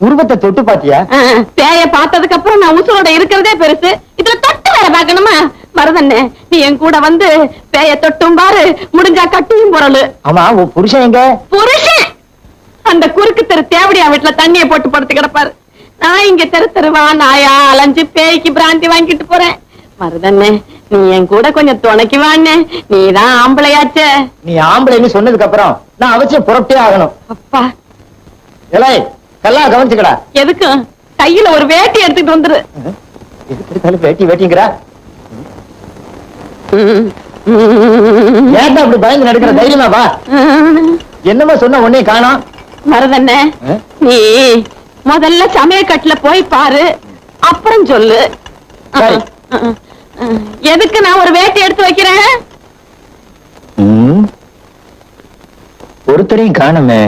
உருவத்தை தொட்டு பாத்தியா? பேய பார்த்ததுக்கு அப்புறம் நான் உசுரோட இருக்கிறதே பெருசு. இதுல தொட்டு வேற பாக்கணுமா மருதண்ணே நீ என் கூட வந்து பேய தொட்டும் பாரு. முடிஞ்சா கட்டியும் பொருள். ஆமா உன் புருஷன் எங்க? புருஷன்! அந்த குறுக்கு தெரு தேவடியா வீட்டுல தண்ணிய போட்டு படுத்து கிடப்பாரு. நான் இங்க தெரு தெருவா நாயா அலைஞ்சு பேய்க்கு பிராந்தி வாங்கிட்டு போறேன். மருதண்ணே நீ என் கூட கொஞ்சம் துணைக்கு வாண்ணே. நீதான் ஆம்பளையாச்சே. நீ ஆம்பளைன்னு சொன்னதுக்கு அப்புறம் நான் அவசியம் புறப்பட்டே ஆகணும். அப்பா ஏலே கல்லா கவனிச்சுக்கடா. எதுக்கு? கையில ஒரு வேட்டி எடுத்துட்டு வந்துரு. எதுக்கு எடுத்தாலும் வேட்டி வேட்டிங்கிறா? ஏன்டா அப்படி பயந்து நடக்கிற? தைரியமா வா. என்னமா சொன்ன உடனே காணோம். மருதண்ணே? நீ முதல்ல சமயக்கட்டுல போய் பாரு. அப்புறம் சொல்லு. எதுக்கு நான் ஒரு வேட்டி எடுத்து வைக்கிறேன்? ஒருத்தரையும் காணுமே.